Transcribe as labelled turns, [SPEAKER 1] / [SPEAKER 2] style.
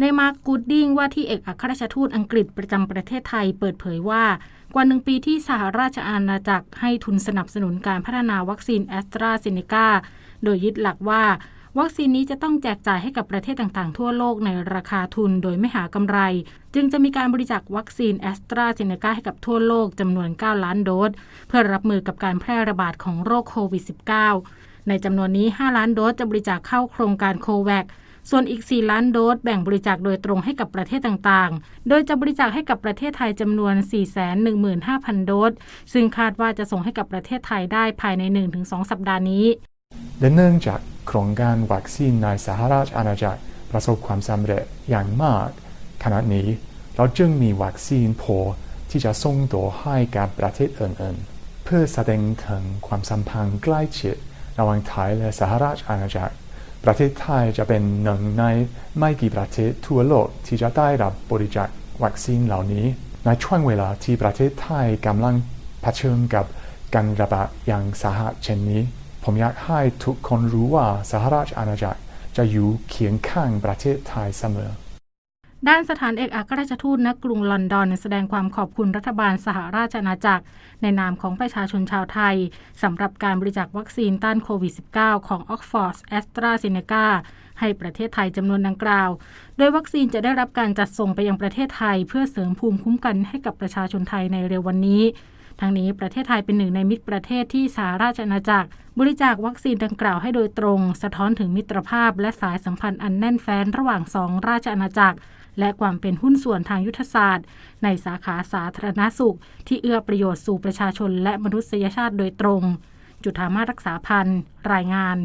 [SPEAKER 1] ในมาร์กกูดดิงว่าที่เอกอัครราชทูตอังกฤษประจำประเทศไทยเปิดเผยว่า กว่าหนึ่งปีที่สหราชอาณาจักรให้ทุนสนับสนุนการพัฒนาวัคซีนแอสตราเซเนกาโดยยึดหลักว่า วัคซีนนี้จะต้องแจกจ่ายให้กับประเทศต่างๆ ทั่วโลกในราคาทุนโดยไม่หากำไร จึงจะมีการบริจาควัคซีนแอสตราเซเนกาให้กับทั่วโลกจำนวน 9 ล้านโดส เพื่อรับมือกับการแพร่ระบาดของโรคโควิด -19 ในจำนวนนี้ 5 ล้านโดสจะบริจาคเข้าโครงการโควัค ส่วนอีก 4 ล้านโดสแบ่งบริจาคโดยตรงให้กับประเทศต่างๆ โดยจะบริจาคให้กับประเทศไทยจำนวน 415,000 โดส ซึ่งคาดว่าจะส่งให้กับประเทศไทยได้ภายใน 1-2 สัปดาห์นี้
[SPEAKER 2] และเนื่องจากโครงการวัคซีนในสหราชอาณาจักรประสบความสำเร็จอย่างมาก ขณะนี้ เราจึงมีวัคซีนพอที่จะส่งต่อให้กับประเทศอื่นๆ เพื่อแสดงถึงความสัมพันธ์ใกล้ชิดระหว่างไทยและสหราชอาณาจักร ประเทศไทยจะเป็นหนึ่งในไม่กี่ประเทศทั่วโลกที่จะได้รับบริจาควัคซีนเหล่านี้ ในช่วงเวลาที่ประเทศไทยกำลังเผชิญกับการระบาดอย่างสาหัสเช่นนี้ ผมอยากให้ทุกคนรู้ว่าสหราชอาณาจักรจะอยู่เคียงข้างประเทศไทยเสมอ
[SPEAKER 1] ด้านสถานเอกอัครราชทูตณกรุงลอนดอนแสดงความขอบคุณรัฐบาลสหราชอาณาจักร ในนามของประชาชนชาวไทยสำหรับการบริจาควัคซีนต้านโควิด -19 ของ Oxford a s t r a z เซ e c a ให้ประเทศไทยจำนวนดังกล่าว โดยวัคซีนจะได้รับการจัดส่งไปยังประเทศไทย เพื่อเสริมภูมิคุ้มกันให้กับประชาชนไทยในเร็ววันนี้ ทั้งนี้ประเทศไทยเป็นหนึ่งในมิตรประเทศที่สหราชอาณาจักร บริจาควัคซีนดังกล่าวให้โดยตรง สะท้อนถึงมิตรภาพ และสายสัมพันธ์อันแน่นแฟ้นระหว่างสองราชอาณาจักร และความเป็นหุ้นส่วนทางยุทธศาสตร์ ในสาขาสาธารณสุข ที่เอื้อประโยชน์สู่ประชาชนและมนุษยชาติโดยตรง จุธามารักษาพันธ์รายงาน